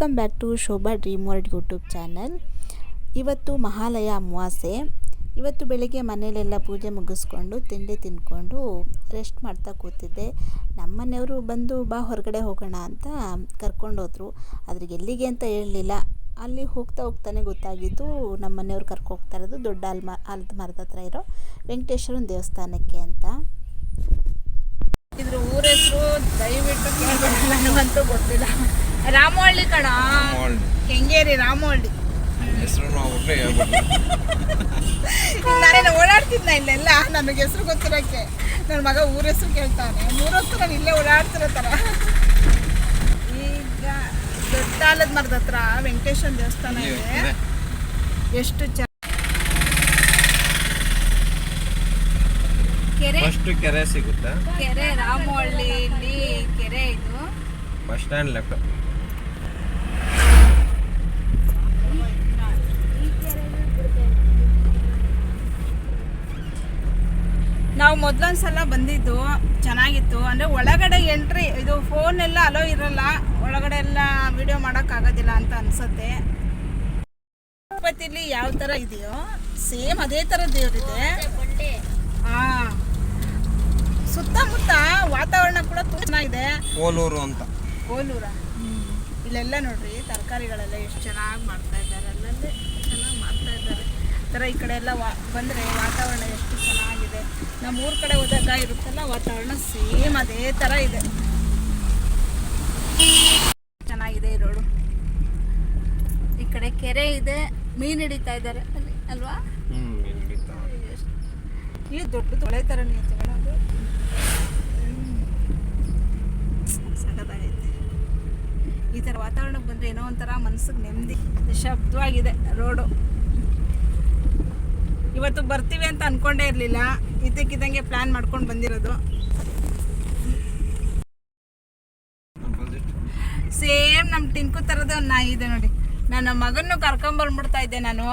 Welcome back to Shobha dream world YouTube channel ಇವತ್ತು ಮಹಾಲಯ ಅಮಾವಾಸ್ಯೆ. ಇವತ್ತು ಬೆಳಿಗ್ಗೆ ಮನೆಯಲ್ಲೆಲ್ಲ ಪೂಜೆ ಮುಗಿಸ್ಕೊಂಡು, ತಿಂಡಿ ತಿಂದ್ಕೊಂಡು ರೆಸ್ಟ್ ಮಾಡ್ತಾ ಕೂತಿದ್ದೆ. ನಮ್ಮ ಮನೆಯವರು ಬಂದು, ಬಾ, ಹೊರಗಡೆ ಹೋಗೋಣ ಅಂತ ಕರ್ಕೊಂಡೋದ್ರು. ಆದರೆ ಎಲ್ಲಿಗೆ ಅಂತ ಹೇಳಲಿಲ್ಲ. ಅಲ್ಲಿ ಹೋಗ್ತಾ ಹೋಗ್ತಾನೆ ಗೊತ್ತಾಗಿದ್ದು ನಮ್ಮ ಮನೆಯವ್ರು ಕರ್ಕೊ ಹೋಗ್ತಾ ಇರೋದು ದೊಡ್ಡ ಅಲ್ಮ ಆಲದ ಮರದ ಹತ್ರ ಇರೋ ವೆಂಕಟೇಶ್ವರನ ದೇವಸ್ಥಾನಕ್ಕೆ ಅಂತ. ಇದ್ರ ಊರ ಹೆಸರು ದಯವಿಟ್ಟು ಕೇಳ್ಬೇಕಿಲ್ಲ ನನಗಂತೂ ಗೊತ್ತಿಲ್ಲ. ರಾಮವಳ್ಳಿ ಕಣ. ಕೆಂಗೇರಿ ರಾಮವಳ್ಳಿ ಹೆಸರು ನಾನೇನು ಓಡಾಡ್ತಿದ್ನ ಇಲ್ಲೆಲ್ಲ? ನನಗೆ ಹೆಸರು ಗೊತ್ತಿರೋಕ್ಕೆ. ನನ್ನ ಮಗ ಊರ ಹೆಸರು ಕೇಳ್ತಾನೆ. ಊರ ಹೊತ್ತು ನಾನು ಇಲ್ಲೇ ಓಡಾಡ್ತಿರೋ ಥರ ಈಗ ದೊಡ್ಡ ಮರದ ಹತ್ರ ವೆಂಕಟೇಶ್ವರ ದೇವಸ್ಥಾನ ಇದೆ ಎಷ್ಟು ಚ ಕೆರೆ? ಫಸ್ಟ್ ಕೆರೆ ಸಿಗುತ್ತಾ? ಕೆರೆ ರಾಮವಳ್ಳಿಲಿ ಕೆರೆ ಇದು. ಬಸ್ ಸ್ಟ್ಯಾಂಡ್ ಲೆಫ್ಟ್ ನಾವು ಮೊದಲೊಂದು ಸಲ ಬಂದಿದ್ದು ಚೆನ್ನಾಗಿತ್ತು. ಅಂದರೆ ಒಳಗಡೆ ಎಂಟ್ರಿ ಇದು ಫೋನ್ ಎಲ್ಲ ಅಲೋ ಇರಲ್ಲ. ಒಳಗಡೆ ಎಲ್ಲ ವಿಡಿಯೋ ಮಾಡೋಕ್ಕಾಗೋದಿಲ್ಲ ಅಂತ ಅನಿಸುತ್ತೆ. ತಿರುಪತಿಲಿ ಯಾವ ಥರ ಇದೆಯೋ ಸೇಮ್ ಅದೇ ಥರ ದೇವರಿದೆ. ಹಾಂ. ಸುತ್ತಮುತ್ತ ವಾತಾವರಣ ಕೂಡ ತುಂಬ ಚೆನ್ನಾಗಿದೆ. ಕೋಲೂರು ಅಂತ. ಕೋಲೂರ ಇಲ್ಲೆಲ್ಲ ನೋಡ್ರಿ ತರಕಾರಿಗಳೆಲ್ಲ ಎಷ್ಟು ಚೆನ್ನಾಗಿ ಮಾಡ್ತಾ ಇದ್ದಾರೆ. ಅಲ್ಲಲ್ಲಿ ಚೆನ್ನಾಗಿ ಮಾಡ್ತಾ ಇದ್ದಾರೆ. ಥರ ಈ ಕಡೆ ಎಲ್ಲ ವಾ ಬಂದರೆ ವಾತಾವರಣ ಎಷ್ಟು ಚೆನ್ನಾಗಿದೆ. ನಮ್ಮ ಊರ ಕಡೆ ಹೋದಾಗ ಇರುತ್ತಲ್ಲ ವಾತಾವರಣ ಸೇಮ್ ಅದೇ ಥರ ಇದೆ. ಚೆನ್ನಾಗಿದೆ ಈ ರೋಡು. ಈ ಕಡೆ ಕೆರೆ ಇದೆ. ಮೀನು ಹಿಡಿತಾ ಇದ್ದಾರೆ. ಅಲ್ಲಿ ಅಲ್ವಾ? ಈ ದೊಡ್ಡ ತೊಳೆ ಥರ ನೀವು ತಗೊಳ್ಳೋದು ಈ ಥರ ವಾತಾವರಣಕ್ಕೆ ಬಂದರೆ ಏನೋ ಒಂಥರ ಮನಸ್ಸಿಗೆ ನೆಮ್ಮದಿ. ನಿಶಬ್ದವಾಗಿದೆ ರೋಡು. ಇವತ್ತು ಬರ್ತೀವಿ ಅಂತ ಅನ್ಕೊಂಡೇ ಇರಲಿಲ್ಲ. ಇದ್ದಕ್ಕಿದ್ದಂಗೆ ಪ್ಲ್ಯಾನ್ ಮಾಡ್ಕೊಂಡು ಬಂದಿರೋದು. ಸೇಮ್ ನಮ್ಮ ಟಿಂಕು ಥರದ ಒಂದು ನಾಯಿ ಇದೆ ನೋಡಿ. ನನ್ನ ಮಗನ್ನು ಕರ್ಕೊಂಬಂದ್ಬಿಡ್ತಾ ಇದ್ದೆ ನಾನು.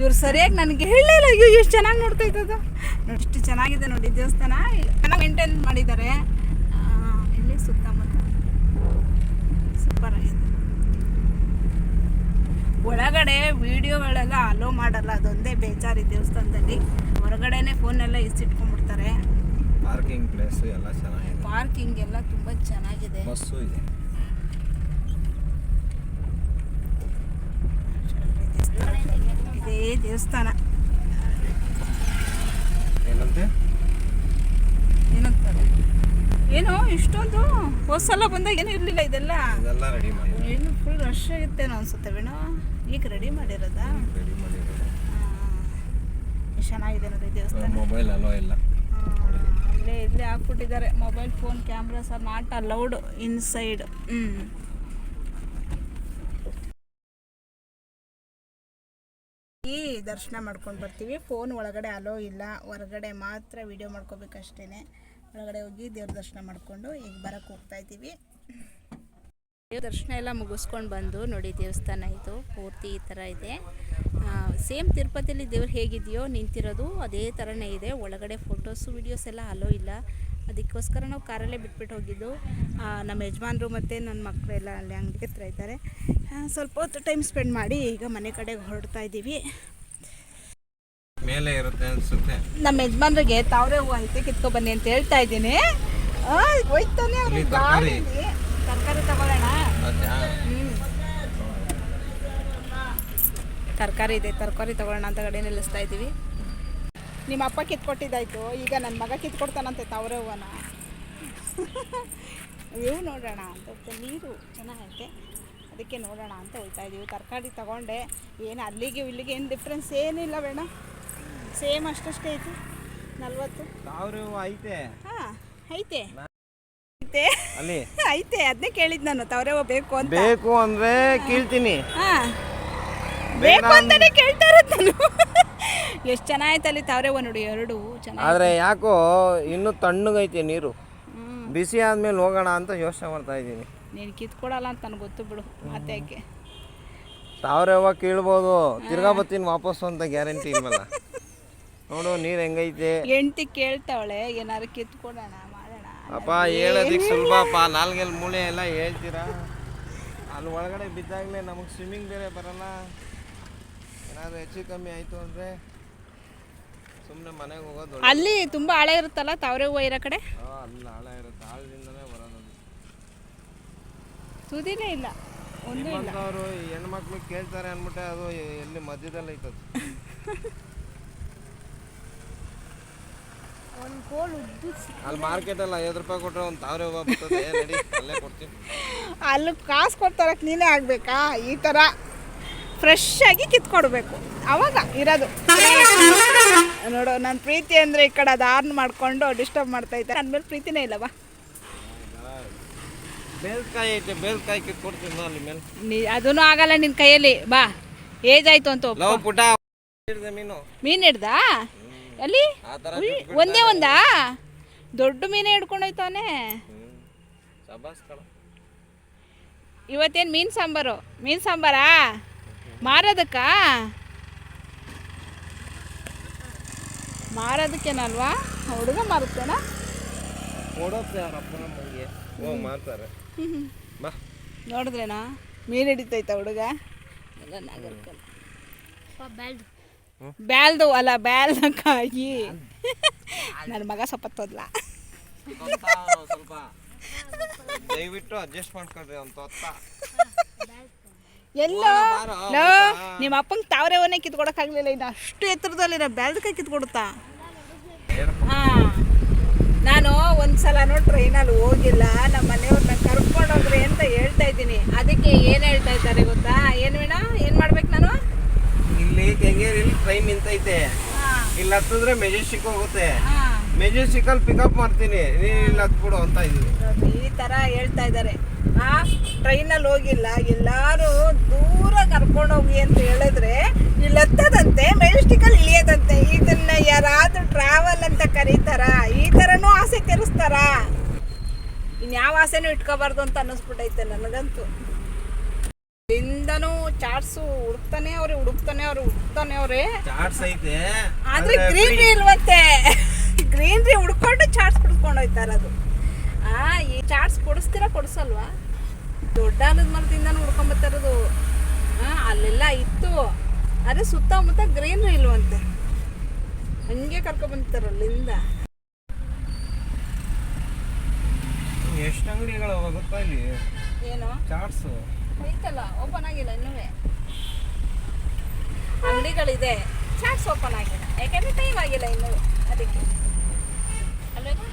ಇವ್ರು ಸರಿಯಾಗಿ ನನಗೆ ಹೇಳಲಿಲ್ಲ ಅಯ್ಯೋ, ಎಷ್ಟು ಚೆನ್ನಾಗಿ ನೋಡ್ತಾ ಇದ್ದದು ಎಷ್ಟು ಚೆನ್ನಾಗಿದೆ ನೋಡಿ, ದೇವಸ್ಥಾನ. ಚೆನ್ನಾಗಿ ಮೇಂಟೈನ್ ಮಾಡಿದ್ದಾರೆ. ಇಲ್ಲಿ ಸುತ್ತಮುತ್ತ. ಸೂಪರ್ ಆಗಿದೆ. ಒಳಗಡೆ ವಿಡಿಯೋಗಳೆಲ್ಲ ಅಲೋ ಮಾಡಲ್ಲ ಅದೊಂದೇ ಬೇಜಾರಿ ದೇವಸ್ಥಾನದಲ್ಲಿ. ಹೊರಗಡೆನೆ ಫೋನೆಲ್ಲ ಇಸಿಟ್ಕೊಂಡ್ಬಿಡ್ತಾರೆ ಪಾರ್ಕಿಂಗ್ ಪ್ಲೇಸ್ ಎಲ್ಲ ಚೆನ್ನಾಗಿದೆ. ಪಾರ್ಕಿಂಗ್ ಎಲ್ಲ ತುಂಬ ಚೆನ್ನಾಗಿದೆ. ಬಸ್ಸು ಇದೆ. ಇದೇ ದೇವಸ್ಥಾನ. ಏನಂತೆ? ಏನಂತಾರೆ? ಏನು ಇಷ್ಟೊಂದು ಹೋದ ಸಲ ಬಂದಾಗ ಏನು ಇರಲಿಲ್ಲ ಇದೆಲ್ಲ. ಇದೆಲ್ಲ ರೆಡಿ ಮಾಡಿ. ಏನು ಫುಲ್ ರಶ್ ಆಗಿತ್ತೇನೋ ಅನ್ಸುತ್ತೆ ಬೇಣೋ ಈಗ ರೆಡಿ ಮಾಡಿರೋದಾ? ರೆಡಿ ಮಾಡಿರೋದು. ಎಷ್ಟು ಚೆನ್ನಾಗಿದೆ ನೋಡಿ ದೇವಸ್ಥಾನ. ಮೊಬೈಲ್ ಅಲೋ ಇಲ್ಲ. ಇಲ್ಲೇ ಇಲ್ಲೇ ಹಾಕ್ಬಿಟ್ಟಿದ್ದಾರೆ. Mobile phone cameras are not allowed inside ಹ್ಞೂ ಈ ದರ್ಶನ ಮಾಡ್ಕೊಂಡು ಬರ್ತೀವಿ. ಫೋನ್ ಒಳಗಡೆ ಅಲೋ ಇಲ್ಲ. ಹೊರಗಡೆ ಮಾತ್ರ ವಿಡಿಯೋ ಮಾಡ್ಕೋಬೇಕಷ್ಟೇ ಒಳಗಡೆ ಹೋಗಿ ದೇವ್ರ ದರ್ಶನ ಮಾಡಿಕೊಂಡು ಈಗ ಬರಕ್ಕೆ ಹೋಗ್ತಾ ಇದ್ದೀವಿ. ದರ್ಶನ ಎಲ್ಲ ಮುಗಿಸ್ಕೊಂಡು ಬಂದು ನೋಡಿ ದೇವಸ್ಥಾನ ಇದು ಪೂರ್ತಿ ಈ ಥರ ಇದೆ. ಸೇಮ್ ತಿರುಪತಿಯಲ್ಲಿ ದೇವ್ರು ಹೇಗಿದೆಯೋ ನಿಂತಿರೋದು ಅದೇ ಥರನೇ ಇದೆ. ಒಳಗಡೆ ಫೋಟೋಸು ವೀಡಿಯೋಸ್ ಎಲ್ಲ ಅಲೋ ಇಲ್ಲ. ಅದಕ್ಕೋಸ್ಕರ ನಾವು ಕಾರಲ್ಲೇ ಬಿಟ್ಬಿಟ್ಟು ಹೋಗಿದ್ದು. ನಮ್ಮ ಯಜಮಾನರು ಮತ್ತು ನನ್ನ ಮಕ್ಕಳೆಲ್ಲ ಅಲ್ಲಿ ಅಂಗಡಿ ಹತ್ರ ಇದ್ದಾರೆ. ಸ್ವಲ್ಪ ಹೊತ್ತು ಟೈಮ್ ಸ್ಪೆಂಡ್ ಮಾಡಿ ಈಗ ಮನೆ ಕಡೆಗೆ ಹೊರಡ್ತಾ ಇದ್ದೀವಿ. ಮೇಲೆ ಇರುತ್ತೆ ಅನ್ಸುತ್ತೆ. ನಮ್ಮ ಯಜಮಾನ್ರಿಗೆ ತಾವ್ರೆ ಹೂವು ಐತೆ ಕಿತ್ಕೊ ಬನ್ನಿ ಅಂತ ಹೇಳ್ತಾ ಇದ್ದೀನಿ. ಹೋಯ್ತಾನೆ ತರಕಾರಿ ತಗೊಳ್ಳೋಣ? ತರಕಾರಿ ಇದೆ ತರಕಾರಿ ತಗೊಳ್ಳೋಣ ಅಂತ ಗಾಡಿ ನಿಲ್ಲಿಸ್ತಾ ಇದ್ದೀವಿ. ನಿಮ್ಮ ಅಪ್ಪ ಕಿತ್ಕೊಟ್ಟಿದ್ದಾಯ್ತು ಈಗ ನನ್ನ ಮಗ ಕಿತ್ಕೊಡ್ತಾನಂತೆ ತಾವ್ರೆ ಹೂವನ ಇವು ನೋಡೋಣ ಅಂತ ನೀರು ಚೆನ್ನಾಗೈತೆ. ಅದಕ್ಕೆ ನೋಡೋಣ ಅಂತ ಹೋಗ್ತಾ ಇದ್ದೀವಿ. ತರಕಾರಿ ತಗೊಂಡೆ ಏನು ಅಲ್ಲಿಗೆ ಇಲ್ಲಿಗೆ ಏನು ಡಿಫ್ರೆನ್ಸ್ ಏನಿಲ್ಲ ಬೇಡ. ಸೇಮ್ ಅಷ್ಟಷ್ಟೇ ಐತಿ ನಲ್ವತ್ತು. ತಾವ್ರೆ ಹೂವು ಐತೆ. ಹಾಂ ಐತೆ. ಐತೆ? ಅಲ್ಲಿ. ಐತೆ ಅದನ್ನೇ ಕೇಳಿದ್ ನಾನು ತವರೆ ಬೇಕು ಅಂತ. ಬೇಕು ಅಂದ್ರೆ ಕೀಳ್ತೀನಿ. ಹಾ. ಬೇಕು ಅಂತಾನೆ ಕೇಳ್ತಾ ಇರೋದು ನಾನು. ಎಷ್ಟು ಚೆನ್ನಾಗೈತೆ ಅಲ್ಲಿ ತಾವ್ರೆ ನೋಡಿ ಎರಡು ಚೆನ್ನಾಗಿ ಆದ್ರೆ ಯಾಕೋ ಇನ್ನೂ ತಣ್ಣಗೈತೆ ನೀರು. ಬಿಸಿ ಆದ್ಮೇಲೆ ಹೋಗೋಣ ಅಂತ ಯೋಚನೆ ಮಾಡ್ತಾ ಇದ್ದೀನಿ. ನೀನು ಕಿತ್ಕೊಡಲ್ಲ ಅಂತ ನನಗೆ ಗೊತ್ತು ಬಿಡು ಮತ್ತೆ ಯಾಕೆ? ತಾವ್ರೆ ಹೂವು ಕೀಳ್ಬೋದು. ತಿರ್ಗಾ ಬರ್ತೀನಿ ವಾಪಸ್ಸು ಅಂತ ಗ್ಯಾರಂಟಿ ಇಲ್ವಲ್ಲ? ನೋಡು ನೀರು ಹೆಂಗೈತೆ? ಹೆಂಡ್ತಿ ಕೇಳ್ತಾವಳೆ ಏನಾದ್ರು ಕಿತ್ಕೊಡೋಣ. ಅಪ್ಪ ಹೇಳೋದಕ್ಕೆ ಸುಲಭಪ್ಪ ನಾಲ್ಗೆಲ್ ಮೂಳೆ ಎಲ್ಲ ಹೇಳ್ತೀರಾ? ಅಲ್ಲಿ ಒಳಗಡೆ ಬಿದ್ದಾಗಲೇ ನಮಗೆ ಸ್ವಿಮ್ಮಿಂಗ್ ಬೇರೆ ಬರಲ್ಲ. ಏನಾದರೂ ಹೆಚ್ಚು ಕಮ್ಮಿ ಆಯಿತು ಅಂದರೆ ಸುಮ್ಮನೆ ಮನೆಗೆ ಹೋಗೋದು ಅಲ್ಲಿ ತುಂಬ ಹಳೆ ಇರುತ್ತಲ್ಲ ತಾವರೆ ಹೂವು ಇರೋ ಕಡೆ? ಆ, ಅಲ್ಲಿ ಹಳೆ ಇರುತ್ತೆ. ಆಳದಿಂದನೇ ಬರೋದು ಅದು. ತುದಿನೇ ಇಲ್ಲ ಒಂದೂ ಇಲ್ಲ. ನಿಮ್ಮಂಥವ್ರು ಈ ಹೆಣ್ಮಕ್ಳು ಕೇಳ್ತಾರೆ ಅಂದ್ಬಿಟ್ಟೆ ಅದು ಎಲ್ಲಿ ಮಧ್ಯದಲ್ಲಿ ಐತದು ಅಲ್ಲಿ ಮಾರ್ಕೆಟಲ್ಲಿ ಐವತ್ತು ರೂಪಾಯಿ ಕೊಟ್ಟರೆ ಒಂದು ಸಾವಿರ ಹೂವು ಬರ್ತದೆ. ನಡಿ ಅಲ್ಲೇ ಕೊಡ್ತೀನಿ. ಅಲ್ಲಿ ಕಾಸು ಕೊಡ್ತಾರಕ್ಕೆ ನೀನೇ ಆಗಬೇಕಾ? ಈ ಥರ ಫ್ರೆಶ್ ಆಗಿ ಕಿತ್ಕೊಡ್ಬೇಕು. ಅವಾಗ ಇರೋದು. ನೋಡು ನನ್ನ ಪ್ರೀತಿ ಅಂದರೆ ಈ ಕಡೆ ಅದು ಆರ್ನ್ ಮಾಡಿಕೊಂಡು ಡಿಸ್ಟರ್ಬ್ ಮಾಡ್ತಾ ನನ್ನ ಮೇಲೆ ಪ್ರೀತಿನೇ ಇಲ್ಲವಾ? ಬೇಲ್ಕಾಯಿ ಐತೆ ಬೇಲ್ಕಾಯಿ ಕಿತ್ಕೊಡ್ತೀನಿ ಅಲ್ಲಿ ಮೇಲೆ. ನೀ ಅದೂ ಆಗಲ್ಲ ನಿನ್ನ ಕೈಯಲ್ಲಿ. ಬಾ ಏಜ್ ಆಯ್ತು ಅಂತ ಒಪ್ಪು. ಲವ್ ಪುಟ ಮೀನು. ಮೀನು ಹಿಡ್ದಾ? ಉಯ್, ಒಂದೇ ಒಂದಾ? ದೊಡ್ಡ ಮೀನೇ ಹಿಡ್ಕೊಂಡೋಯ್ತಾನೆ ಇವತ್ತೇನ್ ಮೀನ್ ಕಣ. ಇವತ್ತೇನು ಮೀನು ಸಾಂಬಾರು? ಮೀನು ಸಾಂಬಾರಾ? ಮಾರೋದಕ್ಕಾ? ಮಾರೋದಕ್ಕೇನಲ್ವಾ? ಹುಡುಗ ಮಾರುತ್ತೇನಾ ನೋಡಿದ್ರೇನಾ? ಮೀನು ಹಿಡಿತೈತ ಹುಡುಗ? ಎಲ್ಲ ನಾಗರ್ಕಲ್ ಬ್ಯಾಲ್ದು ಅಲ್ಲ ಬ್ಯಾಲ್ದ ಕಾಯಿ. ನನ್ನ ಮಗ ಸ್ವಲ್ಪ ಸ್ವಲ್ಪ. ದಯವಿಟ್ಟು ಅಡ್ಜಸ್ಟ್ ಮಾಡ್ಕೊಳ್ರಿ ಅಂತ ಎಲ್ಲೋ ಲೋ ನಿಮ್ಮ ಅಪ್ಪಂಗೆ ತಾವರೆ ಒನೇ ಕಿತ್ಕೊಡಕ್ಕಾಗಲಿಲ್ಲ ಇನ್ನು ಅಷ್ಟು ಎತ್ತರದಲ್ಲಿರೋ ಬ್ಯಾಲ್ದಕ್ಕೆ ಕಿತ್ಕೊಡುತ್ತಾ? ಹಾಂ. ನಾನು ಒಂದ್ಸಲ ನೋಡಿ ಟ್ರೈನಲ್ಲಿ ಹೋಗಿಲ್ಲ ನಮ್ಮ ಮನೆಯವ್ರನ್ನ ಕರ್ಕೊಂಡೋಗ್ರಿ ಅಂತ ಹೇಳ್ತಾ ಇದ್ದೀನಿ. ಅದಕ್ಕೆ ಏನು ಹೇಳ್ತಾ ಇದ್ದಾರೆ ಗೊತ್ತಾ? ಏನು ವೀಣಾ? ಏನು ಮಾಡ್ಬೇಕು ನಾನು? ಇಲ್ಲಿ ಕೆಂಗೇರಿಲಿ ಟ್ರೈನ್ ನಿಂತೈತೆ. ಇಲ್ಲಿ ಹತ್ತಿದ್ರೆ ಮೆಜೆಸ್ಟಿಕ್ ಹೋಗುತ್ತೆ. ಮೆಜೆಸ್ಟಿಕ್ ಅಲ್ಲಿ ಪಿಕಪ್ ಮಾಡ್ತೀನಿ. ನೀನು ಇಲ್ಲಿ ಹತ್ಬಿಡು ಅಂತ ಇದ್ವಿ ಈ ತರ ಹೇಳ್ತಾ ಇದ್ದಾರೆ. ಆ ಟ್ರೈನಲ್ಲಿ ಹೋಗಿಲ್ಲ. ಎಲ್ಲಾರು ದೂರ ಕರ್ಕೊಂಡು ಹೋಗಿ ಅಂತ ಹೇಳಿದ್ರೆ ಇಲ್ಲಿ ಹತ್ತದಂತೆ ಮೆಜೆಸ್ಟಿಕಲ್ಲಿ ಇಳಿಯದಂತೆ. ಇದನ್ನ ಯಾರಾದ್ರೂ ಟ್ರಾವೆಲ್ ಅಂತ ಕರೀತಾರ? ಈ ತರನೂ ಆಸೆ ತೀರಿಸ್ತಾರ? ಇನ್ಯಾವ ಆಸೆನೂ ಇಟ್ಕೋಬಾರ್ದು ಅಂತ ಅನ್ನಿಸ್ಬಿಟ್ಟೈತೆ ನನಗಂತೂ. ಇಂದನೂ ಚಾಟ್ಸು ಹುಡುಕ್ತಾನೆ ಅವ್ರೆ ಹುಡುಕ್ತಾನೆ ಅವ್ರೆ ಹುಡುಕ್ತಾನೆ ಅವ್ರೆ. ಚಾಟ್ಸ್ ಐತೆ. ಆದ್ರೆ ಗ್ರೀನ್ರಿ ಇಲ್ವಂತೆ. ಗ್ರೀನ್ರಿ ಹುಡ್ಕೊಂಡು ಚಾಟ್ಸ್ ಕುಡ್ಕೊಂಡು ಹೋಯ್ತಾರ ಅದು ಆ ಈ ಚಾಟ್ಸ್ ಕೊಡಿಸ್ತೀರಾ ಕೊಡಿಸಲ್ವಾ? ದೊಡ್ಡ ಆಲದ ಮರದಿಂದನೂ ಹುಡ್ಕೊಂಬತ್ತಿರೋದು ಆ ಅಲ್ಲೆಲ್ಲ ಇತ್ತು. ಅದೇ ಸುತ್ತಮುತ್ತ ಗ್ರೀನ್ರಿ ಇಲ್ವಂತೆ. ಹಂಗೆ ಕರ್ಕೊಂಬಂತಾರ ಅಲ್ಲಿಂದ. ಎಷ್ಟು ಅಂಗಡಿಗಳು ಗೊತ್ತಾ ಇಲ್ಲಿ? ಏನು? ಚಾಟ್ಸು. ಐತಲ್ಲ ಓಪನ್ ಆಗಿಲ್ಲ ಇನ್ನೂ ಅಂಗಡಿಗಳಿದೆ. ಚಾಟ್ಸ್ ಓಪನ್ ಆಗಿಲ್ಲ. ಯಾಕೆಂದ್ರೆ ಟೈಮ್ ಆಗಿಲ್ಲ ಇನ್ನೂ ಅದಕ್ಕೆ. ಅಲ್ವೇನಾ?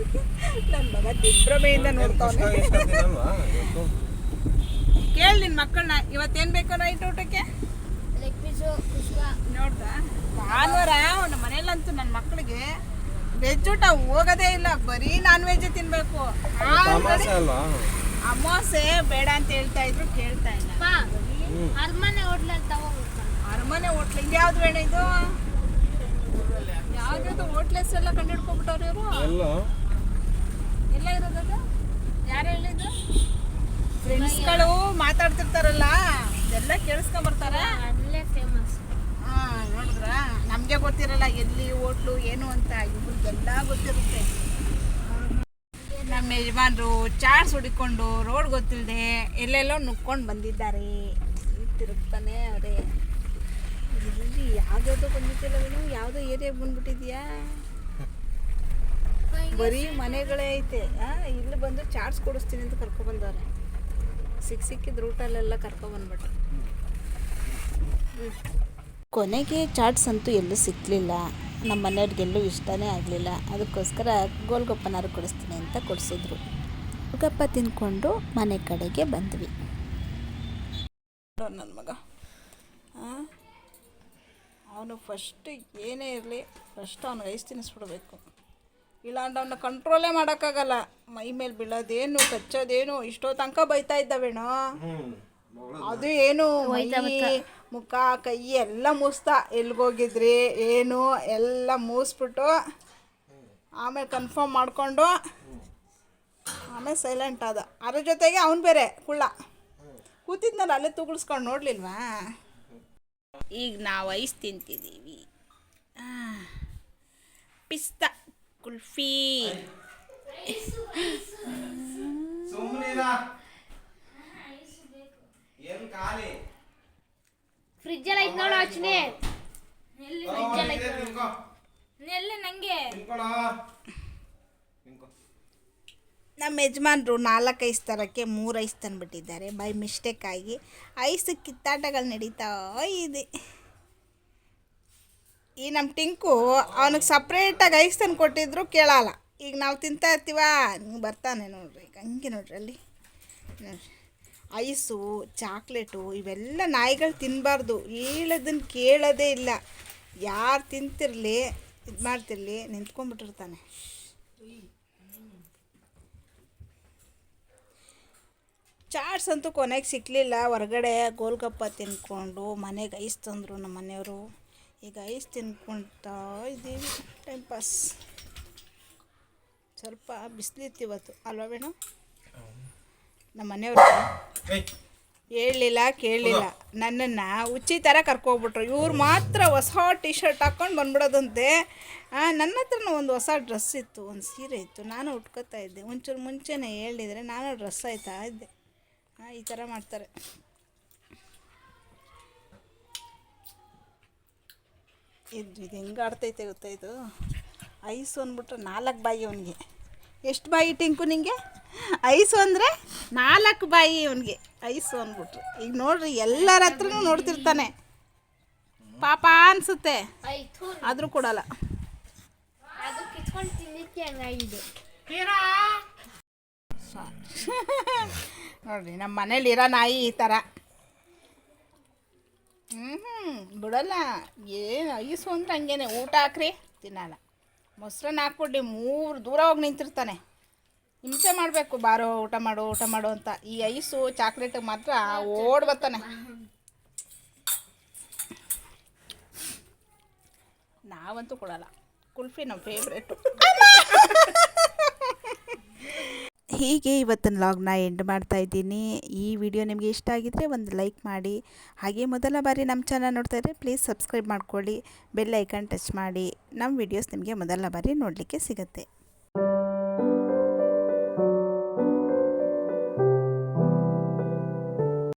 ನನ್ನ ಮಗ ದಿಗ್ಭ್ರಮೆಯಿಂದ ನೋಡ್ತಾವನೆ. ಕೇಳಿ ನಿನ್ನ ಮಕ್ಕಳನ್ನ. ಇವತ್ತೇನು ಬೇಕು ನೈಟ್ ಊಟಕ್ಕೆ? ನೋಡ್ದಾ? ಭಾನುವಾರ ನಮ್ಮ ಮನೇಲಂತೂ ನನ್ನ ಮಕ್ಕಳಿಗೆ ವೆಜ್ ಊಟ ಹೋಗೋದೇ ಇಲ್ಲ. ಬರೀ ನಾನ್ ವೆಜ್ ತಿನ್ಬೇಕು ಅಮಾವಾಸ್ಯೆ ಬೇಡ ಅಂತ ಹೇಳ್ತಾ ಇದ್ರು ಕೇಳ್ತಾ ಇಲ್ಲ. ಅರಮನೆ ಹೋಟ್ಲಲ್ಲಿ ತಗೋಬೇಕು? ಅರಮನೆ ಹೋಟ್ಲ್ ಇದ್ಯಾವ್ದು ಬೇಡ ಇದು? ಯಾವ್ದು ಹೋಟ್ಲೆಸ್ ಎಲ್ಲ ಕಂಡು ಹಿಡ್ಕೊಂಡ್ಬಿಟ್ಟವ್ರು ಇವರು? ಎಲ್ಲ. ಎಲ್ಲ ಇರೋದದು? ಯಾರು ಹೇಳಿದ್ರು ಫ್ರೆಂಡ್ಸ್ಗಳು ಮಾತಾಡ್ತಿರ್ತಾರಲ್ಲ ಎಲ್ಲ ಕೇಳಿಸ್ಕೊಂಬರ್ತಾರ ಅಲ್ಲೇ ಫೇಮಸ್ ಹಾ ನೋಡಿದ್ರ? ನಮಗೆ ಗೊತ್ತಿರಲ್ಲ ಎಲ್ಲಿ ಹೋಟ್ಲು ಏನು ಅಂತ ಇವ್ರಿಗೆಲ್ಲ ಗೊತ್ತಿರುತ್ತೆ. ನಮ್ಮ ಯಜಮಾನ್ರು ಚಾಟ್ಸ್ ಹುಡಿಕೊಂಡು ರೋಡ್ ಗೊತ್ತಿಲ್ಲದೆ ಎಲ್ಲೆಲ್ಲೋ ನುಕ್ಕೊಂಡು ಬಂದಿದ್ದಾರೆ. ತಿರುಗ್ತಾನೆ ಅವರೇ. ಇಲ್ಲಿ ಯಾವ್ದಾವ್ದು ಬಂದಿದ್ದಿಲ್ಲ ನೀವು ಯಾವುದೋ ಏರಿಯಾಗೆ ಬಂದ್ಬಿಟ್ಟಿದ್ಯಾ? ಬರೀ ಮನೆಗಳೇ ಐತೆ. ಇಲ್ಲಿ ಬಂದು ಚಾಟ್ಸ್ ಕೊಡಿಸ್ತೀನಿ ಅಂತ ಕರ್ಕೊಬಂದವ್ರೆ ಸಿಕ್ಕ ಸಿಕ್ಕಿದ ರೂಟಲ್ಲೆಲ್ಲ ಕರ್ಕೊಬಂದ್ಬಿಟ್ರು ಕೊನೆಗೆ ಚಾಟ್ಸ್ ಅಂತೂ ಎಲ್ಲೂ ಸಿಕ್ಕಲಿಲ್ಲ ನಮ್ಮ ಮನೆಯವ್ರಿಗೆಲ್ಲೂ ಇಷ್ಟನೇ ಆಗಲಿಲ್ಲ. ಅದಕ್ಕೋಸ್ಕರ ಗೋಲ್ಗಪ್ಪನಾರು ಕೊಡಿಸ್ತೀನಿ ಅಂತ ಕೊಡಿಸಿದ್ರು. ಗೋಲ್ಗಪ್ಪ ತಿಂದ್ಕೊಂಡು ಮನೆ ಕಡೆಗೆ ಬಂದ್ವಿ. ನನ್ನ ಮಗ. ಅವನು ಫಸ್ಟ್ ಏನೇ ಇರಲಿ ಫಸ್ಟ್ ಅವನು ಐಸ್ ತಿನ್ನಿಸ್ಬಿಡ್ಬೇಕು. ಇಲ್ಲಾಂದ್ರೆ ಅವನ್ನ ಕಂಟ್ರೋಲೇ ಮಾಡೋಕ್ಕಾಗಲ್ಲ. ಮೈ ಮೇಲೆ ಬೀಳೋದೇನು ಕಚ್ಚೋದೇನು ಇಷ್ಟೋ ತನಕ ಬೈತಾ ಇದ್ದಾವೇನೋ? ಅದು ಏನು ಮುಖ ಕೈ ಎಲ್ಲ ಮುಸ್ತಾ ಎಲ್ಗೋಗಿದ್ರಿ? ಏನು? ಎಲ್ಲ ಮೂಸ್ಬಿಟ್ಟು ಆಮೇಲೆ ಕನ್ಫರ್ಮ್ ಮಾಡಿಕೊಂಡು ಆಮೇಲೆ ಸೈಲೆಂಟ್ ಆದ. ಅದ್ರ ಜೊತೆಗೆ ಅವನು ಬೇರೆ ಕುಳ್ಳ. ಕೂತಿದ್ನಲ್ಲ ಅಲ್ಲೇ ತುಗುಳ್ಸ್ಕೊಂಡು ನೋಡ್ಲಿಲ್ವಾ? ಈಗ ನಾವು ಐಸ್ ತಿಂತಿದ್ದೀವಿ ಪಿಸ್ತಾ ಕುಲ್ಫಿ. ಫ್ರಿಜ್ ಎಲ್ಲ ಐತ್ ನೋಡು ಅಚ್ಚನೆ ಎಲ್ಲಿ ಫ್ರಿಜ್ ಎಲ್ಲ ಐತ್ ನೋಡು. ಎಲ್ಲಿ ನಂಗೆ? ನಮ್ಮ ಯಜಮಾನ್ರು ನಾಲ್ಕು ಐಸ್ ತರೋಕ್ಕೆ ಮೂರು ಐಸ್ ತಂದುಬಿಟ್ಟಿದ್ದಾರೆ. ಬೈ ಮಿಸ್ಟೇಕ್ ಆಗಿ ಐಸ್ ಕಿತ್ತಾಟಗಳು ನಡೀತಾ ಇದೆ. ಈ ನಮ್ಮ ಟಿಂಕು ಅವನಿಗೆ ಸಪ್ರೇಟಾಗಿ ಐಸ್ ತಂದು ಕೊಟ್ಟಿದ್ರು ಕೇಳಲ್ಲ. ಈಗ ನಾವು ತಿಂತಾ ಇರ್ತೀವ? ನೀವು ಬರ್ತಾನೆ ನೋಡ್ರಿ. ಈಗ ಹಂಗೆ ನೋಡ್ರಿ ಅಲ್ಲಿ. ನೋಡ್ರಿ. ಐಸು, ಚಾಕ್ಲೇಟು, ಇವೆಲ್ಲ ನಾಯಿಗಳು ತಿನ್ನಬಾರ್ದು ಹೇಳೋದನ್ನು ಕೇಳೋದೇ ಇಲ್ಲ. ಯಾರು ತಿಂತಿರಲಿ, ಇದು ಮಾಡ್ತಿರಲಿ, ನಿಂತ್ಕೊಂಡ್ಬಿಟ್ಟಿರ್ತಾನೆ. ಚಾಟ್ಸ್ ಅಂತೂ ಕೊನೆಗೆ ಸಿಕ್ಕಲಿಲ್ಲ ಹೊರಗಡೆ ಗೋಲ್ಗಪ್ಪ ತಿನ್ಕೊಂಡು ಮನೆಗೆ ಐಸ್ ತಂದರು ನಮ್ಮ ಮನೆಯವರು. ಈಗ ಐಸ್ ತಿನ್ಕೊಳ್ತಾ ಇದ್ದೀವಿ. ಟೈಮ್ ಪಾಸ್ ಸ್ವಲ್ಪ ಬಿಸಿಲಿತ್ತು ಇವತ್ತು. ಅಲ್ವಾ ಬೇಡ ನಮ್ಮ ಮನೆಯವರು ಹೇಳಲಿಲ್ಲ ಕೇಳಲಿಲ್ಲ ನನ್ನನ್ನು ಉಚ್ಚಿ ಥರ ಕರ್ಕೊಬಿಟ್ರು. ಇವ್ರು ಮಾತ್ರ ಹೊಸ ಟಿ ಶರ್ಟ್ ಹಾಕ್ಕೊಂಡು ಬಂದ್ಬಿಡೋದಂತೆ ನನ್ನ ಹತ್ರನೂ ಒಂದು ಹೊಸ ಡ್ರೆಸ್ ಇತ್ತು ಒಂದು ಸೀರೆ ಇತ್ತು. ನಾನು ಉಟ್ಕೋತಾ ಇದ್ದೆ. ಒಂಚೂರು ಮುಂಚೆನೇ ಹೇಳಿದರೆ ನಾನು ಡ್ರೆಸ್ ಆಯ್ತಾ ಇದ್ದೆ. ಹಾಂ ಈ ಥರ ಮಾಡ್ತಾರೆ. ಇದು ಇದು ಹೆಂಗೆ ಆಡ್ತೈತೆ ಗೊತ್ತಾ ಇದು? ಐಸು ಅಂದ್ಬಿಟ್ರೆ ನಾಲ್ಕು ಬಾಯಿ ಅವನಿಗೆ. ಎಷ್ಟು ಬಾಯಿ ಟಿಂಕು ನಿಂಗೆ? ಐಸು ಅಂದರೆ ನಾಲ್ಕು ಬಾಯಿ ಅವನಿಗೆ. ಐಸು ಅಂದ್ಬಿಟ್ರು. ಈಗ ನೋಡ್ರಿ, ಎಲ್ಲರ ಹತ್ರನೂ ನೋಡ್ತಿರ್ತಾನೆ. ಪಾಪ ಅನಿಸುತ್ತೆ. ಆದರೂ ಕೊಡಲ್ಲ. ನೋಡ್ರಿ ನಮ್ಮ ಮನೇಲಿರೋ ನಾಯಿ ಈ ಥರ ಹ್ಞೂ ಬಿಡಲ್ಲ. ಏನು ಐಸು ಅಂದ್ರೆ ಹಂಗೇನೆ. ಊಟ ಹಾಕ್ರಿ, ತಿನ್ನಲ್ಲ. ಮೊಸರನ್ನ ಹಾಕ್ಬಿಡಿ, ಮೂರು ದೂರ ಹೋಗಿ ನಿಂತಿರ್ತಾನೆ. ಹಿಂಸೆ ಮಾಡಬೇಕು, ಬಾರೋ, ಊಟ ಮಾಡು ಊಟ ಮಾಡು ಅಂತ. ಈ ಐಸು ಚಾಕ್ಲೇಟಿಗೆ ಮಾತ್ರ ಓಡ್ ಬರ್ತಾನೆ. ನಾವಂತೂ ಕೊಡಲ್ಲ. ಕುಲ್ಫಿ ನಮ್ಮ ಫೇವ್ರೇಟು ಹೀಗೆ ಇವತ್ತಿನ ಲಾಗ್ನ ಎಂಡ್ ಮಾಡ್ತಾ ಇದ್ದೀನಿ. ಈ ವಿಡಿಯೋ ನಿಮಗೆ ಇಷ್ಟ ಆಗಿದ್ರೆ ಒಂದು ಲೈಕ್ ಮಾಡಿ. ಹಾಗೆ ಮೊದಲ ಬಾರಿ ನಮ್ಮ ಚಾನಲ್ ನೋಡ್ತಾ ಇದ್ದರೆ ಪ್ಲೀಸ್ ಸಬ್ಸ್ಕ್ರೈಬ್ ಮಾಡ್ಕೊಳ್ಳಿ. ಬೆಲ್ ಐಕನ್ ಟಚ್ ಮಾಡಿ. ನಮ್ಮ ವಿಡಿಯೋಸ್ ನಿಮಗೆ ಮೊದಲ ಬಾರಿ ನೋಡಲಿಕ್ಕೆ ಸಿಗುತ್ತೆ.